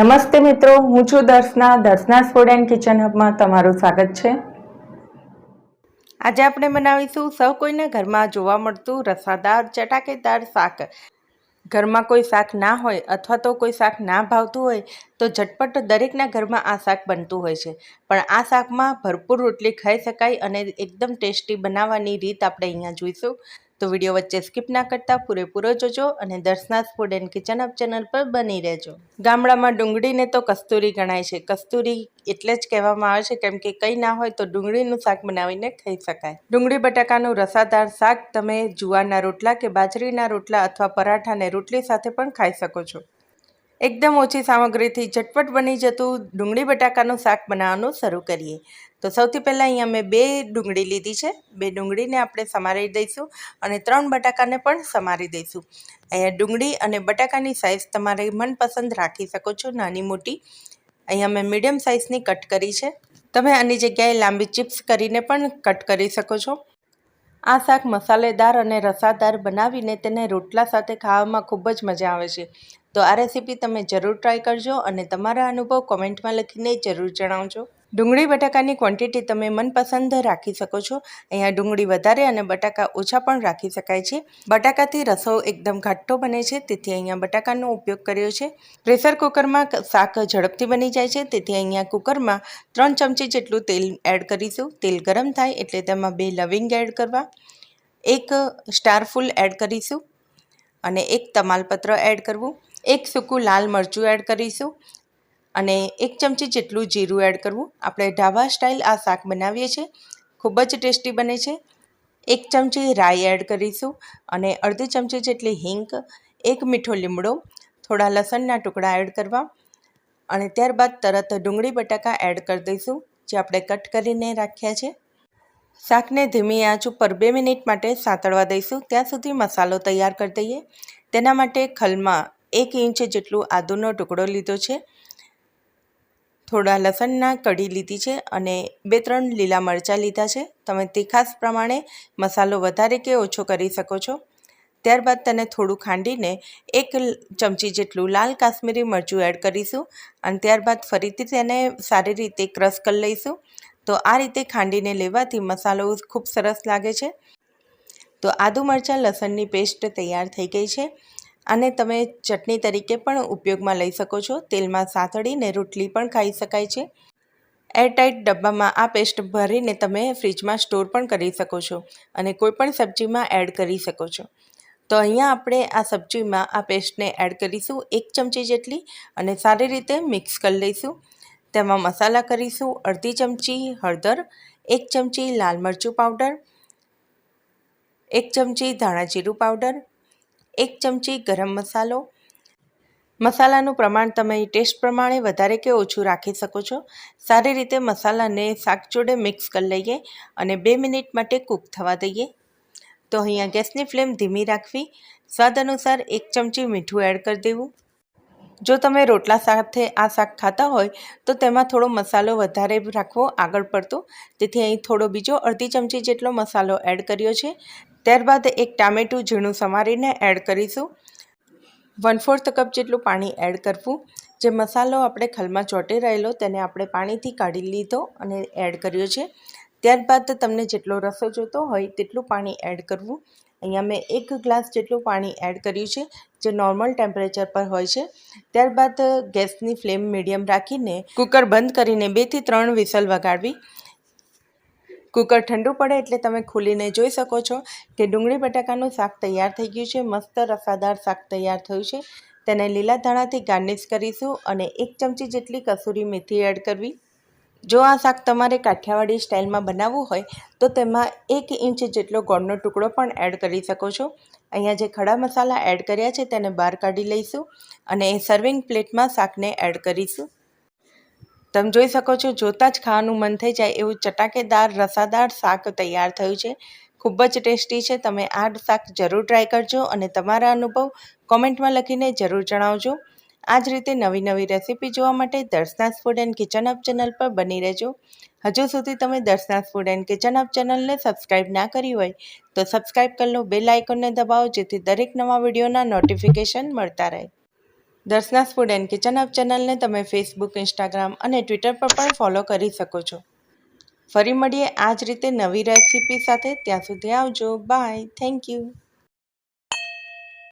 નમસ્તે મિત્રો, હું છું Darshana. Darshana food and kitchen હબમાં તમારું સ્વાગત છે. આજે આપણે બનાવીશું સૌ કોઈના ઘરમાં જોવા મળતું રસાદાર ચટાકેદાર શાક. ઘરમાં કોઈ શાક ના હોય અથવા તો કોઈ શાક ના ભાવતું હોય, તો ઝટપટ દરેકના ઘરમાં આ શાક બનતું હોય છે. પણ આ શાકમાં ભરપૂર રોટલી ખાઈ શકાય અને એકદમ ટેસ્ટી બનાવવાની રીત આપણે અહીંયા જોઈશું. તો વીડિયો વચ્ચે સ્કીપ ના કરતા પૂરેપૂરો જોજો અને Darshana's food and kitchen hub channel પર બની રહેજો. ગામડામાં ડુંગળીને તો કસ્તુરી ગણાય છે. કસ્તુરી એટલે જ કહેવામાં આવે છે, કેમ કે કંઈ ના હોય તો ડુંગળીનું શાક બનાવીને ખાઈ શકાય. ડુંગળી બટાકાનું રસાદાર શાક તમે જુવારના રોટલા કે બાજરીના રોટલા અથવા પરાઠાને રોટલી સાથે પણ ખાઈ શકો છો. એકદમ ઓછી સામગ્રીથી ઝટપટ બની જતું ડુંગળી બટાકાનું શાક બનાવવાનું શરૂ કરીએ. તો સૌથી પહેલાં અહીંયા મેં બે ડુંગળી લીધી છે. બે ડુંગળીને આપણે સમારી દઈશું અને ત્રણ બટાકાને પણ સમારી દઈશું. અહીંયા ડુંગળી અને બટાકાની સાઇઝ તમારે મનપસંદ રાખી શકો છો, નાની મોટી. અહીંયા મેં મીડિયમ સાઇઝની કટ કરી છે. તમે આની જગ્યાએ લાંબી ચિપ્સ કરીને પણ કટ કરી શકો છો. આ શાક મસાલેદાર અને રસાદાર બનાવીને તેને રોટલા સાથે ખાવામાં ખૂબ જ મજા આવે છે. તો આ રેસીપી તમે જરૂર ટ્રાય કરજો અને તમારા અનુભવ કોમેન્ટમાં લખીને જરૂર જણાવજો. ડુંગળી બટાકાની ક્વોન્ટિટી તમે મનપસંદ રાખી શકો છો. અહીંયા ડુંગળી વધારે અને બટાકા ઓછા પણ રાખી શકાય છે. બટાકાથી રસો એકદમ ઘાટો બને છે, તેથી અહીંયા બટાકાનો ઉપયોગ કર્યો છે. પ્રેશર કુકરમાં શાક ઝડપથી બની જાય છે, તેથી અહીંયા કુકરમાં ત્રણ ચમચી જેટલું તેલ એડ કરીશું. તેલ ગરમ થાય એટલે તેમાં બે લવિંગ એડ કરવા. એક સ્ટાર ફૂલ એડ કરીશું અને એક તમાલપત્ર એડ કરવું. એક સૂકું લાલ મરચું એડ કરીશું અને એક ચમચી જેટલું જીરું એડ કરવું. આપણે ઢાબા સ્ટાઇલ આ શાક બનાવીએ છીએ. ખૂબ જ ટેસ્ટી બને છે. એક ચમચી રાઈ એડ કરીશું અને અડધી ચમચી જેટલી હિંગ, એક મીઠો લીમડો, થોડા લસણના ટુકડા એડ કરવા અને ત્યારબાદ તરત ડુંગળી બટાકા એડ કરી દઈશું, જે આપણે કટ કરીને રાખ્યા છે. શાકને ધીમી આંચ ઉપર બે મિનિટ માટે સાંતળવા દઈશું. ત્યાં સુધી મસાલો તૈયાર કરી દઈએ. તેના માટે ખલમાં એક ઇંચ જેટલું આદુનો ટુકડો લીધો છે. થોડા લસણના કઢી લીધી છે અને બે ત્રણ લીલા મરચાં લીધા છે. તમે તીખાસ પ્રમાણે મસાલો વધારે કે ઓછો કરી શકો છો. ત્યારબાદ તેને થોડું ખાંડીને એક ચમચી જેટલું લાલ કાશ્મીરી મરચું એડ કરીશું અને ત્યારબાદ ફરીથી તેને સારી રીતે ક્રશ કરી લઈશું. તો આ રીતે ખાંડીને લેવાથી મસાલો ખૂબ સરસ લાગે છે. તો આદુ મરચાં લસણની પેસ્ટ તૈયાર થઈ ગઈ છે. આને તમે ચટણી તરીકે પણ ઉપયોગમાં લઈ શકો છો. તેલમાં સાથળીને રોટલી પણ ખાઈ શકાય છે. એરટાઇટ ડબ્બામાં આ પેસ્ટ ભરીને તમે ફ્રીજમાં સ્ટોર પણ કરી શકો છો અને કોઈપણ સબ્જીમાં એડ કરી શકો છો. તો અહીંયા આપણે આ સબ્જીમાં આ પેસ્ટને એડ કરીશું એક ચમચી જેટલી અને સારી રીતે મિક્સ કરી લઈશું. તેમાં મસાલા કરીશું અડધી ચમચી હળદર, એક ચમચી લાલ મરચું પાવડર, એક ચમચી ધાણા જીરું પાવડર એક ચમચી ગરમ મસાલો. મસાલાનું પ્રમાણ તમે ટેસ્ટ પ્રમાણે વધારે કે ઓછું રાખી શકો છો. સારી રીતે મસાલાને શાક જોડે મિક્સ કરી લઈએ અને બે મિનિટ માટે કૂક થવા દઈએ. તો અહીંયા ગેસની ફ્લેમ ધીમી રાખવી. સ્વાદ અનુસાર એક ચમચી મીઠું એડ કરી દેવું. જો તમે રોટલા સાથે આ શાક ખાતા હોય, તો તેમાં થોડો મસાલો વધારે રાખવો આગળ પડતો. તેથી અહીં થોડો બીજો અડધી ચમચી જેટલો મસાલો એડ કર્યો છે. ત્યારબાદ એક ટામેટું ઝીણું સમારીને એડ કરીશું. વન ફોર્થ કપ જેટલું પાણી એડ કરવું. જે મસાલો આપણે ખલમાં ચોંટી રહેલો તેને આપણે પાણીથી કાઢી લીધો અને એડ કર્યો છે. ત્યારબાદ તમને જેટલો રસો જોતો હોય તેટલું પાણી એડ કરવું. અહીંયા મેં એક ગ્લાસ જેટલું પાણી એડ કર્યું છે, જે નોર્મલ ટેમ્પરેચર પર હોય છે. ત્યારબાદ ગેસની ફ્લેમ મીડિયમ રાખીને કુકર બંધ કરીને બેથી ત્રણ વિસલ વગાડવી. કુકર ઠંડુ પડે એટલે તમે ખોલીને જોઈ શકો છો કે ડુંગળી બટાકાનું શાક તૈયાર થઈ ગયું છે, મસ્ત રસાદાર શાક તૈયાર થયું છે. તેને લીલા ધાણાથી ગાર્નિશ કરીશું અને એક ચમચી જેટલી કસૂરી મેથી એડ કરવી. જો આ શાક તમારે કાઠિયાવાડી સ્ટાઇલમાં બનાવવું હોય, તો તેમાં એક ઇંચ જેટલો ગોળનો ટુકડો પણ એડ કરી શકો છો. અહીંયા જે ખડા મસાલા એડ કર્યા છે તેને બહાર કાઢી લઈશું અને સર્વિંગ પ્લેટમાં શાકને એડ કરીશું. તમે જોઈ શકો છો, જોતાં જ ખાવાનું મન થઈ જાય એવું ચટાકેદાર, રસાદાર શાક તૈયાર થયું છે. ખૂબ જ ટેસ્ટી છે, તમે આ શાક જરૂર ટ્રાય કરજો અને તમારા અનુભવ કોમેન્ટમાં લખીને જરૂર જણાવજો. આ જ રીતે નવી નવી રેસીપી જોવા માટે Darshana's food and kitchen hub channel પર બની રહેજો. હજુ સુધી તમે Darshana's food and kitchen hub ચેનલને સબસ્ક્રાઈબ ના કરી હોય તો સબસ્ક્રાઈબ કરી લો બેલ આઇકોનને દબાવો જેથી દરેક નવા વિડીયોના નોટિફિકેશન મળતા રહે. Darshana's food and kitchen hub ચેનલને તમે ફેસબુક ઇન્સ્ટાગ્રામ અને ટ્વિટર પર પણ ફોલો કરી શકો છો. ફરી મળીએ આ જ રીતે નવી રેસીપી સાથે. ત્યાં સુધી આવજો. Bye thank you